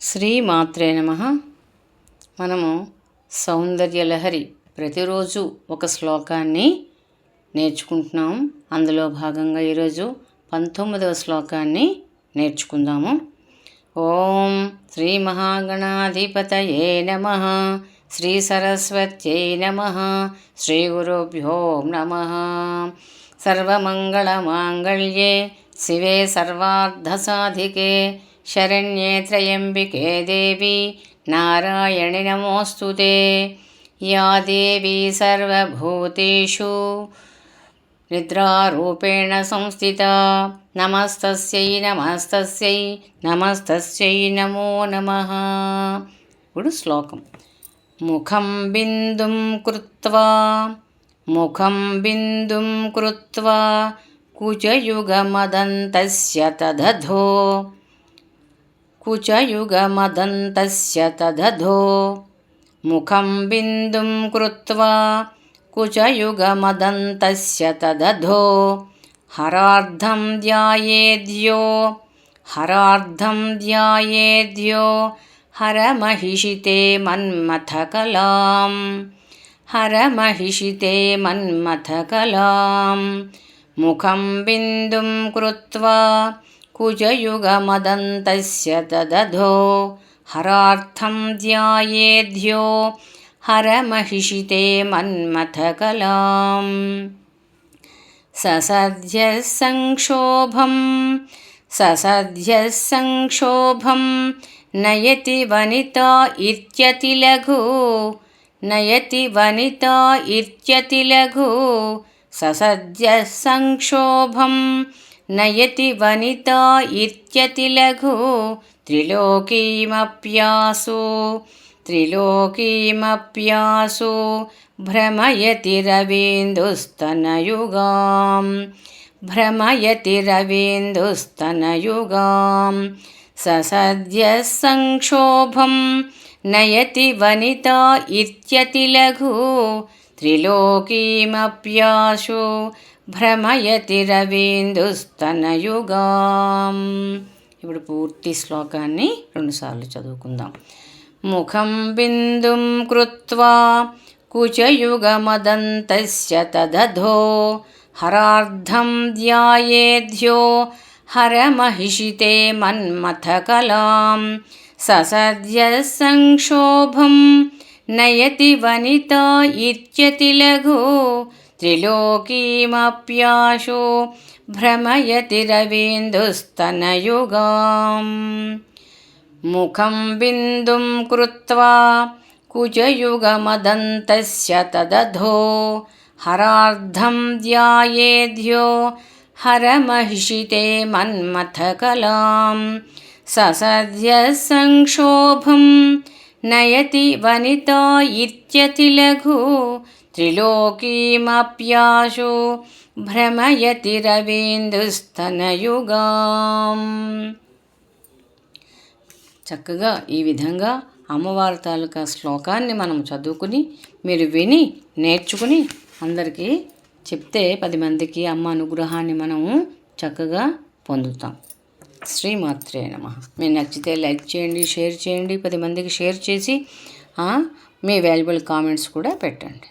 శ్రీమాత్రే నమ. మనము సౌందర్యలహరి ప్రతిరోజు ఒక శ్లోకాన్ని నేర్చుకుంటున్నాం. అందులో భాగంగా ఈరోజు పంతొమ్మిదవ శ్లోకాన్ని నేర్చుకుందాము. ఓం శ్రీ మహాగణాధిపతయే నమ. శ్రీ సరస్వత్యై నమ. శ్రీ గురుభ్యో నమ. సర్వమంగళమాంగళ్యే శివే शरण्ये त्र्यम्बिके देवी नारायणि नमोऽस्तु ते या देवी सर्वभूतेषु निद्रारूपेण संस्थिता नमस्तस्यै नमस्तस्यै नमस्तस्यै नमो नमः ఇప్పుడు శ్లోకం ముఖం బిందుం కృత్వా ముఖం బిందుం కృత్వా కుచయుగమదంతస్య తదధో कुचयुगमदन्तस्य तदधो मुखं बिन्दुं कृत्वा कुचयुगमदन्तस्य तदधो हरार्धं ध्यायेद्यो हरार्धं ध्यायेद्यो हरमहिषिते मन्मथकलां हरमहिषिते मन्मथकलां मुखं बिन्दुं कृत्वा कुजयुगमदन्तस्य तदधो हरार्थं ध्यायेद्यो हरमहिषिते मन्मथकलाम् ससद्यः संक्षोभं ससद्यः संक्षोभं नयति वनिता इत्यतिलघु नयति वनिता इत्यतिलघु ससद्यः నయతి వనిత ఇత్యతి లఘు త్రిలోకీమప్యాసు త్రిలోకీమప్యాసు భ్రమయతి రవీందుస్తనయుగాం భ్రమయతి రవీందుస్తనయుగాం. ససద్య సంక్షోభం నయతి వనిత ఇత్యతి లఘు త్రిలోకీమప్యాసు భ్రమయతి రవీందుస్తనయుగాం ఇప్పుడు పూర్తి శ్లోకాన్ని రెండుసార్లు చదువుకుందాం. ముఖం బిందుం కృత్వా కుచయుగమదంతస్య తదధో. హరార్ధం ధ్యాయేధ్యో హరమహిషితే మన్మథకలాం. ససద్య సంక్షోభం నయతి వనిత ఇత్యతి లఘు. त्रिलोकीमप्याशो भ्रमयति रवीन्दुस्तनयुगां मुखं बिन्दुं कृत्वा कुजयुगमदन्तस्य तदधो। हरार्धं ध्यायेद्यो हरमहिषिते मन्मथकलां ससद्यः నయతి వనిత ఇత్యతి లఘు త్రిలోకీమప్యాశు భ్రమయతి రవీందుస్తనయుగాం. చక్కగా ఈ విధంగా అమ్మవారి తాలూకా శ్లోకాన్ని మనం చదువుకుని మీరు విని నేర్చుకుని అందరికీ చెప్తే పది మందికి అమ్మ అనుగ్రహాన్ని మనం చక్కగా పొందుతాం. శ్రీమాత్రే నమ. మీరు నచ్చితే లైక్ చేయండి షేర్ చేయండి పది మందికి షేర్ చేసి మీ వాల్యుబుల్ కామెంట్స్ కూడా పెట్టండి.